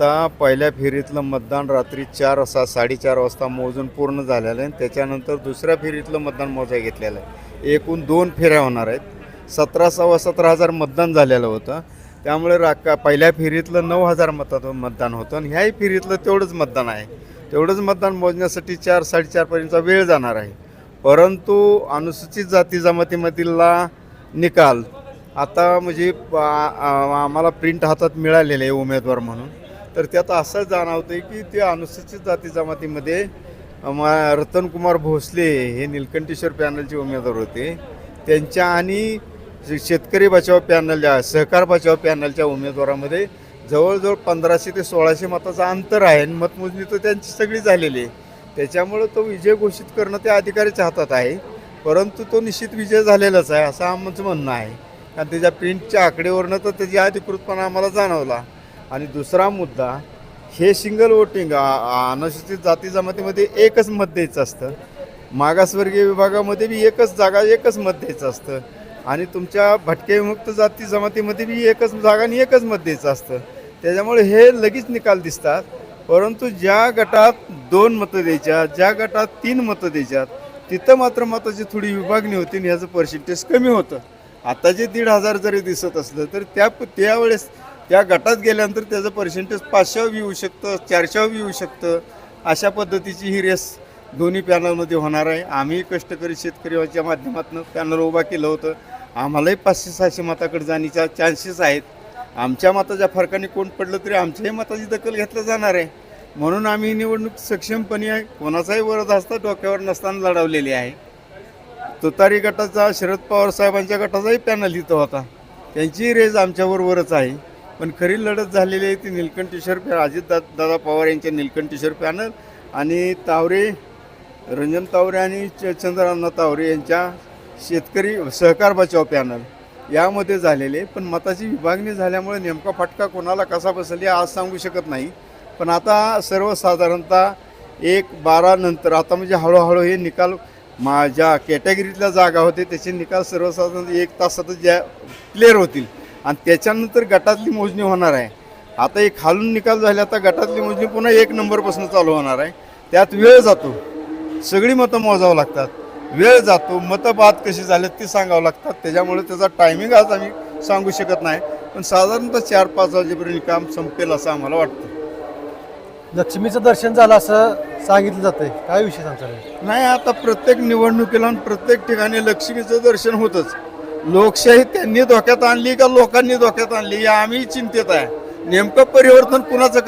आता पहिल्या फेरीतलं मतदान रात्री चार वाजता साडेचार वाजता मोजून पूर्ण झालेलं आहे. आणि त्याच्यानंतर दुसऱ्या फेरीतलं मतदान मोजाय घेतलेलं आहे. एकूण दोन फेऱ्या होणार आहेत. सतरा सव्वा सतरा हजार मतदान झालेलं होतं. त्यामुळे राका पहिल्या फेरीतलं नऊ हजार मतात मतदान होतं. आणि ह्याही फेरीतलं तेवढंच मतदान आहे. तेवढंच मतदान मोजण्यासाठी चार साडेचारपर्यंतचा वेळ जाणार आहे. परंतु अनुसूचित जाती जमातीमधीलला निकाल आता म्हणजे आम्हाला प्रिंट हातात मिळालेले आहे उमेदवार म्हणून. तर त्यात असं जाणवतं आहे की ते अनुसूचित जाती जमातीमध्ये म- रतनकुमार भोसले हे निलकंठेश्वर पॅनलचे उमेदवार होते. त्यांच्या आणि शेतकरी बचाव पॅनलच्या सहकार बचाव पॅनलच्या उमेदवारामध्ये जवळजवळ पंधराशे ते सोळाशे मताचं अंतर आहे आणि मतमोजणी तर त्यांची सगळी झालेली आहे. त्याच्यामुळं तो विजय घोषित करणं त्या अधिकाऱ्याच्या हातात आहे. परंतु तो निश्चित विजय झालेलाच आहे असं आमचं म्हणणं आहे. कारण त्याच्या प्रिंटच्या आकडेवरनं तर त्याची अधिकृतपणा आम्हाला जाणवला. आणि दुसरा मुद्दा हे सिंगल वोटिंग अनुसूचित जाती जमातीमध्ये एकच मत द्यायचं असतं. मागासवर्गीय विभागामध्ये बी एकच जागा एकच मत द्यायचं असतं. आणि तुमच्या भटके विमुक्त जाती जमातीमध्ये बी एकच जागा आणि एकच मत द्यायचं असतं. त्याच्यामुळे हे लगेच निकाल दिसतात. परंतु ज्या गटात दोन मतं द्यायच्या ज्या गटात तीन मतं द्यायच्यात तिथं मात्र मताची थोडी विभागणी होती आणि ह्याचं पर्सेंटेज कमी होतं. आता जे दीड हजार जरी दिसत असलं तर त्या त्यावेळेस त्या गटात गेल्यानंतर त्याचं पर्सेंटेज पाचशेवर येऊ शकतं चारशेवर येऊ शकतं. अशा पद्धतीची ही रेस दोन्ही पॅनलमध्ये होणार आहे. आम्ही कष्टकरी शेतकऱ्याच्या माध्यमातून पॅनल उभा केलं होतं. आम्हालाही पाचशे सहाशे मताकडे जाण्याच्या चान्सेस आहेत. आमच्या मताच्या फरकाने कोण पडलं तरी आमच्याही मताची दखल घेतलं जाणार आहे. म्हणून आम्ही निवडणूक सक्षमपणे आहे. कोणाचाही वरद असता डोक्यावर नसताना लढवलेली आहे. तुतारी गटाचा शरद पवार साहेबांच्या गटाचाही पॅनल इथं होता. त्यांचीही रेस आमच्याबरोबरच आहे. पण खरी लढत झालेली आहे ती निलकंठेश्वर पॅ अजित दा दादा पवार यांच्या निलकंठेश्वर पॅनल आणि तावरे रंजन तावरे आणि च चंद्रांना तावरे यांच्या शेतकरी सहकार बचाव पॅनल यामध्ये झालेले पण मताची विभागणी झाल्यामुळे नेमका फटका कोणाला कसा बसेल हे आज सांगू शकत नाही. पण आता सर्वसाधारणतः एक बारा नंतर आता म्हणजे हळूहळू हे निकाल माझ्या कॅटेगरीतल्या जागा होते त्याचे निकाल सर्वसाधारण एक तासातच ज्या क्लिअर होतील. आणि त्याच्यानंतर गटातली मोजणी होणार आहे. आता एक खालून निकाल झाले आता गटातली मोजणी पुन्हा एक नंबरपासून चालू होणार आहे. त्यात वेळ जातो. सगळी मतं मोजावं लागतात. वेळ जातो. मतं बाद कशी झालेत ती सांगावं लागतात. त्याच्यामुळे त्याचा टायमिंग आज आम्ही सांगू शकत नाही. पण साधारणतः चार पाच वाजेपर्यंत काम संपेल असं आम्हाला वाटतं. लक्ष्मीचं दर्शन झालं असं सांगितलं जातंय. काय विषय सांगता? नाही आता प्रत्येक निवडणुकीला प्रत्येक ठिकाणी लक्ष्मीचं दर्शन होतच. लोकशाही त्यांनी धोक्यात आणली का लोकांनी धोक्यात आणली या आम्ही चिंतेत आहे. नेमकं परिवर्तन कुणाचं